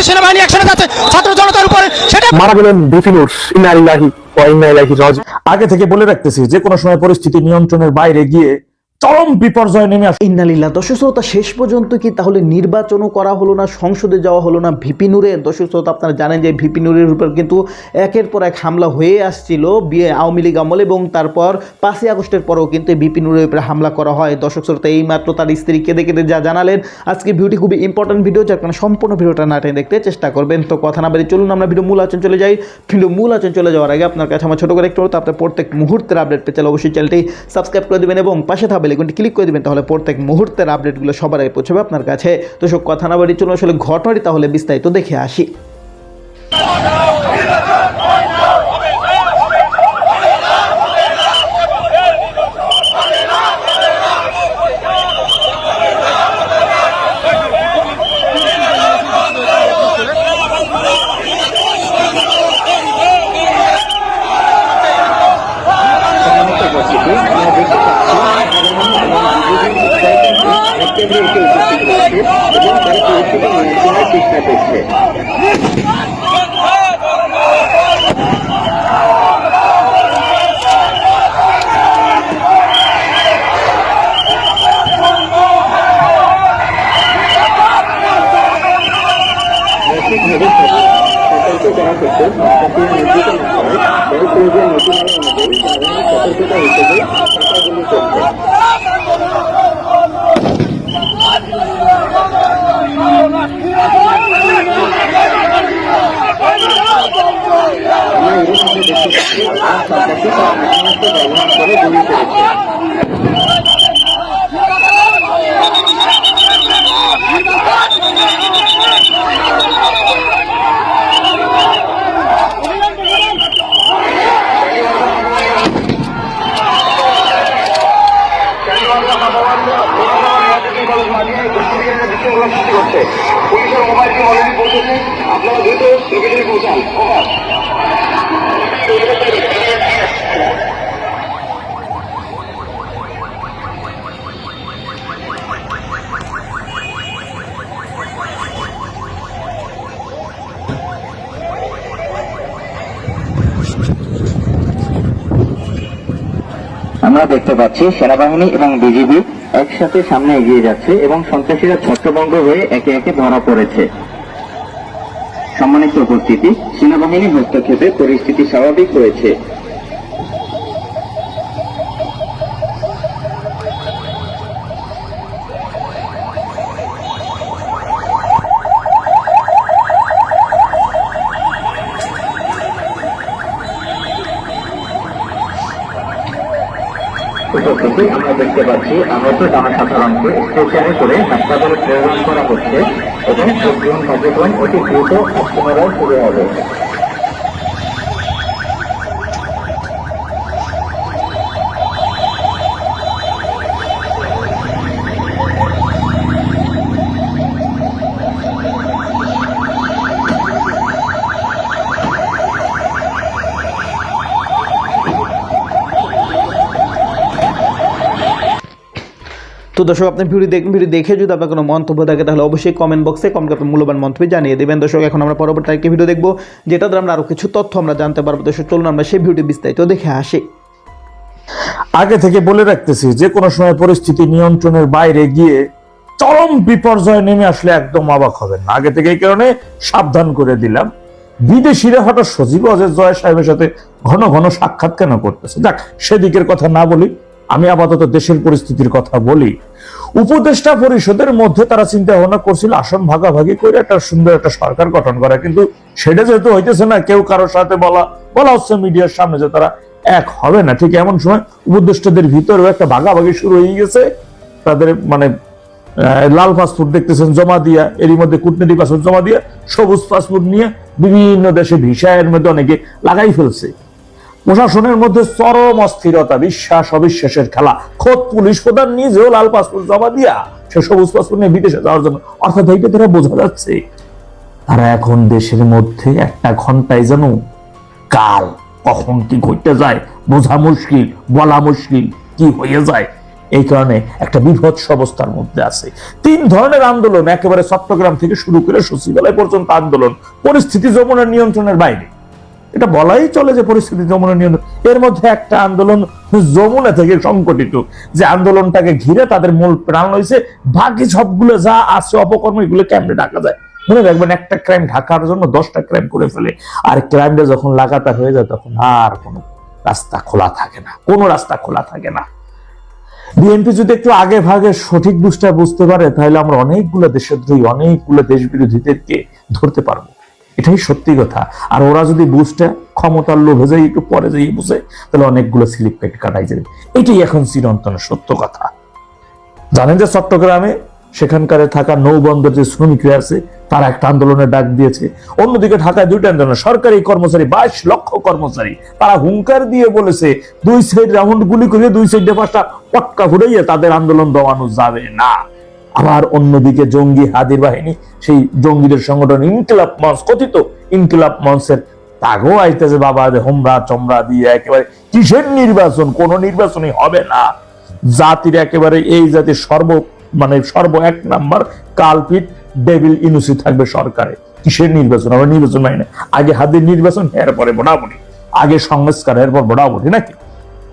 আমাদের সেনাবাহিনী একসাথে যাচ্ছে, ছাত্র জনতার উপরে। সেটা মারা গেলেন বিপিনুর রাজি আগে থেকে বলে রাখতেছি যে কোনো সময় পরিস্থিতি নিয়ন্ত্রণের বাইরে গিয়ে চরম বিপর্যয় নেমে আসে। ইন্নালিল্লাহ দর্শক শ্রোতা শেষ পর্যন্ত কি তাহলে নির্বাচনও করা হলো না, সংসদে যাওয়া হলো না? ভিপি নূরের দর্শক শ্রোতা আপনারা জানেন যে ভিপি নূরের উপর কিন্তু একের পর এক হামলা হয়ে আসছিল বিয়ে আওয়ামী লীগ আমলে এবং তারপর পাঁচই আগস্টের পরেও কিন্তু ভিপি নূরের উপরে হামলা করা হয়। দর্শক শ্রোতা এই মাত্র তার স্ত্রী কেঁদে কেঁদে যা জানালেন। আজকে ভিডিওটি খুবই ইম্পর্টেন্ট ভিডিও যার কারণে সম্পূর্ণ ভিডিওটা না টেনে দেখতে চেষ্টা করবেন। তো কথা না বেরিয়ে চলুন আমরা ভিডিও মূল আচরণ চলে যাই। ভিডিও মূল আচরণ চলে যাওয়ার আগে আপনার কাছে আমার ছোটো করে একটু আপনার প্রত্যেক মুহূর্তের আপডেট পেতে চাইলে অবশ্যই চ্যানেলটি সাবস্ক্রাইব করে দেবেন এবং পাশে থাকা বেলাইকনটি ক্লিক করে দেবেন, তাহলে প্রত্যেক মুহূর্তের আপডেটগুলো সবার আগে পৌঁছবে আপনার কাছে। তো সব কথা না বাড়ি চলুন, আসলে ঘটনাটি তাহলে বিস্তারিত দেখে আসি। প্রতিষ্ঠা করছে পুলিশের মোবাইলটি অলরেডি আমরা দেখতে পাচ্ছি সেনাবাহিনী এবং বিজিবি একসাথে সামনে এগিয়ে যাচ্ছে এবং সন্ত্রাসীরা ছত্রভঙ্গ হয়ে একে একে ধরা পড়েছে। সম্মানিত উপস্থিতি, সেনাবাহিনী হস্তক্ষেপে পরিস্থিতি স্বাভাবিক হয়েছে। উপস্থিতি আমরা দেখতে পাচ্ছি। আহত জনসাধারণকে স্টেশনে করে হাসপাতালে প্রেরণ করা হচ্ছে এবং ভোটগ্রহণ কার্যক্রম অতি দ্রুত পুনরায় শুরু হবে। তো দর্শক, আপনি ভিডিও দেখবেন ভিডিও দেখে যদি আপনার কোনো মন্তব্য থাকে, তাহলে অবশ্যই কমেন্ট বক্সে কমেন্ট আপনার মূল্যবান মন্তব্য জানিয়ে দেবেন। দর্শক, এখন আমরা পরবর্তী আরেকটি ভিডিও দেখব যেটা দ্বারা আমরা আরও কিছু তথ্য আমরা জানতে পারব। দর্শক, চলুন আমরা সেই ভিডিও বিস্তারিত দেখে আসি। আগে থেকে বলে রাখতেছি, যে কোনো সময় পরিস্থিতি নিয়ন্ত্রণের বাইরে গিয়ে চরম বিপর্যয় নেমে আসলে একদম অবাক হবেন না। আগে থেকে এই কারণে সাবধান করে দিলাম। বিদেশিরা হঠাৎ সজীব অজয় জয় সাহেবের সাথে ঘন ঘন সাক্ষাৎ কেন করতেছে? যাক, সেদিকের কথা না বলি, আমি আপাতত দেশের পরিস্থিতির কথা বলি। উপদেষ্টা পরিষদের মধ্যে তারা চিন্তা ভাবনা করছিল, আসন ভাগাভাগি করে একটা সুন্দর একটা সরকার গঠন করা। কিন্তু সেটা যেহেতু হইতেছে না, কেউ কারোর সাথে বলা বলা হচ্ছে মিডিয়ার সামনে যে তারা এক হবে না। ঠিক এমন সময় উপদেষ্টাদের ভিতরেও একটা ভাগাভাগি শুরু হয়ে গেছে। তাদের মানে লাল পাসপোর্ট দেখতেছেন জমা দিয়া, এরই মধ্যে কূটনীতি পাসপোর্ট জমা দিয়া, সবুজ পাসপোর্ট নিয়ে বিভিন্ন দেশে ভিসা এর মধ্যে অনেকে লাগাই ফেলছে। প্রশাসনের মধ্যে চরম অস্থিরতা, বিশ্বাস, অবিশ্বাসের খেলা। খোদ পুলিশ প্রধান নিজেও লাল পাসপোর্ট জমা দিয়া সে সবুজ পাসপোর্ট নিয়ে বিদেশে যাওয়ার জন্য অর্থাৎ এইটা তারা বোঝা যাচ্ছে তারা এখন দেশের মধ্যে একটা ঘন্টায় যেন কাল কখন কি ঘটতে যায়, বোঝা মুশকিল, বলা মুশকিল, কি হয়ে যায়। এই কারণে একটা বিভৎস অবস্থার মধ্যে আছে। তিন ধরনের আন্দোলন, একেবারে চট্টগ্রাম থেকে শুরু করে সচিবালয় পর্যন্ত আন্দোলন। পরিস্থিতি যমুনার নিয়ন্ত্রণের বাইরে। এটা বলাই চলে যে পরিস্থিতি যমুনা নিয়ন্ত্রণ। এর মধ্যে একটা আন্দোলন যমুনা থেকে সংগঠিত। যে আন্দোলনটাকে ঘিরে তাদের মূল প্রাণ হয়েছে বাকি সবগুলো যা আছে অপকর্ম, এগুলো কেমনে ঢাকা যায়। মনে রাখবেন, একটা ক্রাইম ঢাকার জন্য দশটা ক্রাইম করে ফেলে। আর ক্রাইমটা যখন লাগাতার হয়ে যায়, তখন আর কোনো রাস্তা খোলা থাকে না। কোনো রাস্তা খোলা থাকে না। বিএনপি যদি একটু আগে ভাগে সঠিক বুঝটা বুঝতে পারে, তাহলে আমরা অনেকগুলো দেশদ্রোহী, অনেকগুলো দেশ বিরোধীদেরকে ধরতে পারব। এটাই সত্যি কথা। আর ওরা যদি বুঝটা ক্ষমতার লোভে যাই, একটু পরে যাই, বুঝে, তাহলে অনেকগুলো স্লিপ কেটে কাটাই যাবে। এটাই এখন চিরন্তন সত্য কথা। জানেন যে চট্টগ্রামে সেখানকার থাকা নৌবন্দর যে শ্রমিকরা আছে, তারা একটা আন্দোলনের ডাক দিয়েছে। অন্যদিকে ঢাকায় দুইটা আন্দোলন, সরকারি কর্মচারী, বাইশ লক্ষ কর্মচারী। তারা হুঙ্কার দিয়ে বলেছে, দুই সাইড রাউন্ড গুলি করে দুই সাইডে পাঁচটা পটকা ঘুরাইয়ে তাদের আন্দোলন দমানো যাবে না। আবার অন্যদিকে জঙ্গি হাদির বাহিনী, সেই জঙ্গিদের সংগঠন ইনকিলাব মঞ্চ, কথিত ইনকিলাব মঞ্চের তাগো আইতেছে বাবা হোমরা চমড়া দিয়ে একেবারে কিসের নির্বাচন? কোন নির্বাচনই হবে না। জাতির একেবারে এই জাতির সর্ব মানে সর্ব এক নাম্বার কালপিট ডেভিল ইনুসি থাকবে সরকারে। কিসের নির্বাচন? আমরা নির্বাচন মানে না। আগে হাতের নির্বাচন, এরপরে ভোটাভুটি। আগে সংস্কার, এরপর ভোটাভুটি, নাকি?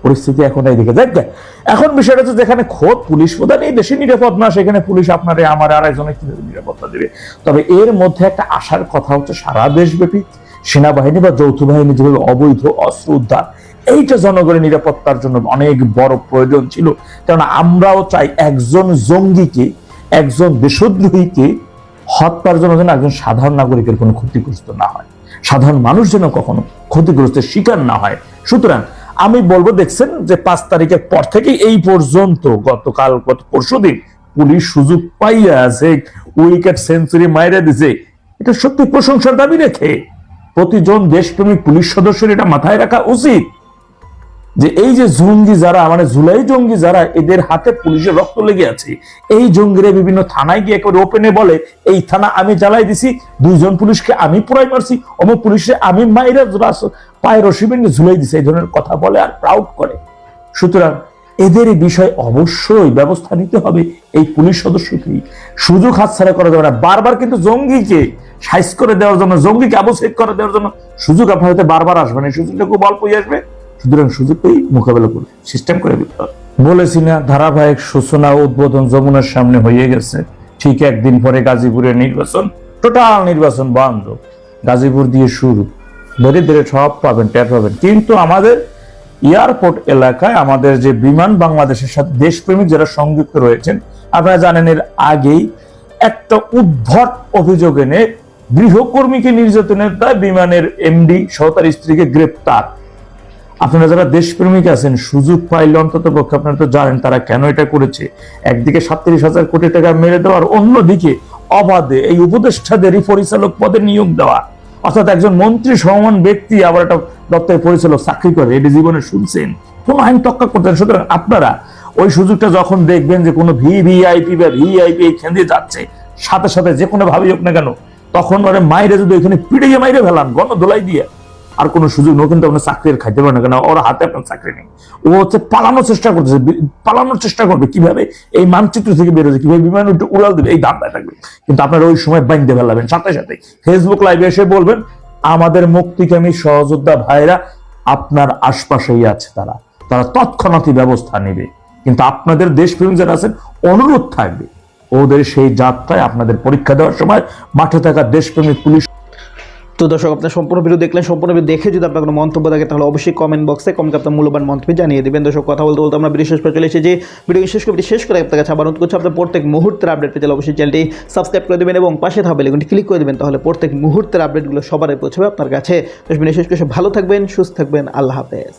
পরিস্থিতি এখন এইদিকে। দেখ গে। এখন বিষয়টা হচ্ছে যেখানে খোদ পুলিশ প্রধান, এই দেশে নিরাপদ না, সেখানে পুলিশ আপনারে, আমার আর একজনে কীভাবে নিরাপত্তা দেবে? তবে এর মধ্যে একটা আশার কথা হচ্ছে সারা দেশব্যাপী সেনাবাহিনী বা যৌথ বাহিনী যেভাবে অবৈধ, অস্ত্র উদ্ধার, এইটা জনগণের নিরাপত্তার জন্য অনেক বড় প্রয়োজন ছিল। কারণ আমরাও চাই একজন জঙ্গিকে, একজন দেশদ্রোহীকে হত্যার জন্য যেন একজন সাধারণ নাগরিকের কোনো ক্ষতিগ্রস্ত না হয়। সাধারণ মানুষ যেন কখনো ক্ষতিগ্রস্তের শিকার না হয়। সুতরাং আমি বলব, দেখছেন, যে পাঁচ তারিখের পর থেকে এই পর্যন্ত গতকাল, গত পরশু দিন পুলিশ সুযোগ পাইয়া আছে উইকেট সেঞ্চুরি মাইরে দিছে, এটা সত্যি প্রশংসার দাবি রেখে প্রতিজন দেশপ্রেমিক পুলিশ সদস্যের এটা মাথায় রাখা উচিত। যে এই যে জঙ্গি যারা মানে জুলাই জঙ্গি যারা, এদের হাতে পুলিশের রক্ত লেগে আছে। এই জঙ্গিরা বিভিন্ন থানায় গিয়ে একেবারে ওপেনে বলে, এই থানা আমি জ্বালাই দিছি, দুইজন পুলিশকে আমি পুরাই মারছি, অমুক পুলিশে আমি মাইরা পায়ে রশি বেঁধে ঝুলাই দিছি। এই ধরনের কথা বলে আর প্রাউড করে। সুতরাং এদের বিষয়ে অবশ্যই ব্যবস্থা নিতে হবে এই পুলিশ সদস্যকেই সুযোগ হাতছাড়া করা যাবে না। বারবার কিন্তু জঙ্গিকে সাইজ করে দেওয়ার জন্য, জঙ্গিকে অবসেট করে দেওয়ার জন্য সুযোগ আপনার হাতে বারবার আসবে না। সুযোগটা খুব অল্পই আসবে। সুতরাং সুযোগটাই মোকাবেলা করবে সিস্টেম করে দিতে হবে। বলেছি না, ধারাবাহিক সূচনা উদ্বোধন যমুনার সামনে হয়ে গেছে। ঠিক একদিন পরে গাজীপুরের নির্বাচন, টোটাল নির্বাচন বন্ধ। গাজীপুর দিয়ে শুরু। ধীরে ধীরে সব পাবেন, টের পাবেন। কিন্তু আমাদের এয়ারপোর্ট এলাকায় আমাদের যে বিমান বাংলাদেশের সাথে দেশপ্রেমিক যারা সংযুক্ত রয়েছেন, আপনারা জানেন এর আগেই একটা উদ্ভট অভিযোগ এনে গৃহকর্মীকে নির্যাতনের দায় বিমানের এমডি সহ তার স্ত্রীকে গ্রেপ্তার। আপনারা যারা দেশপ্রেমিক আছেন, সুযোগ পাইলে অন্তত পক্ষে আপনারা তো জানেন তারা কেন এটা করেছে। একদিকে সাতত্রিশ হাজার কোটি টাকা মেরে দেওয়ার অন্যদিকে অবাধে এই উপদেষ্টাদেরই পরিচালক পদে নিয়োগ দেওয়া। অর্থাৎ একজন মন্ত্রী সমান ব্যক্তি আবার একটা দপ্তরের পরিচালক চাকরি করে, এটি জীবনে শুনছেন। কোনো আইন তক্কা করতেন সুতরাং আপনারা ওই সুযোগটা যখন দেখবেন যে কোনো ভি ভিভিআইপি বা ভিআইপি এইখান দিয়ে যাচ্ছে, সাথে সাথে যে কোনো ভাবেই হোক না কেন, তখন ওরা মাইরে যদি ওইখানে পিড়িয়ে মাইরে ফেলান গণ দোলাই দিয়ে আর কোনো সুযোগ নেই। কিন্তু আপনার চাকরি খাইতে পারে না, কেন? ওর হাতে আপনার চাকরি নেই। ও হচ্ছে পালানোর চেষ্টা করতেছে। পালানোর চেষ্টা করবে কীভাবে? এই মানচিত্র থেকে বেরোছে কীভাবে? বিমান উঠে উড়াল দেবে। এই দামটা থাকবে। কিন্তু আপনারা ওই সময় বাইন্দে ফেলাবেন সাথে সাথে ফেসবুক লাইভে এসে বলবেন, আমাদের মুক্তিকামী সহযোদ্ধা ভাইরা, আপনার আশপাশেই আছে তারা। তারা তৎক্ষণাৎই ব্যবস্থা নেবে। কিন্তু আপনাদের দেশপ্রেমিক যারা আছেন, অনুরোধ থাকবে। ওদের সেই যাত্রায় আপনাদের পরীক্ষা দেওয়ার সময় মাঠে থাকা দেশপ্রেমিক পুলিশ তো দর্শক, আপনার সম্পূর্ণ ভিডিও দেখলেন, সম্পূর্ণ ভিডিও দেখে যদি আপনার কোনো মন্তব্য থাকে, তাহলে অবশ্যই কমেন্ট বক্সে কমেন্ট আপনার মূল্যবান মন্তব্য জানিয়ে দেবেন। দর্শক, কথা বলতে বলতে আমরা ভিডিও শেষ করে চলে যে ভিডিও শেষ করে শেষ করে আপনার কাছে আবার অনুরোধ করছি, আপনার প্রত্যেক মুহূর্তের আপডেট পেতে অবশ্যই চ্যানেলটি সাবস্ক্রাইব করে দেবেন এবং পাশে থাকা বেলেগুনটি ক্লিক করে দেবেন, তাহলে প্রত্যেক মুহূর্তের আপডেটগুলো সবারই পৌঁছবে আপনার কাছে। শেষ করে ভালো থাকবেন, সুস্থ থাকবেন, আল্লাহ হাফেজ।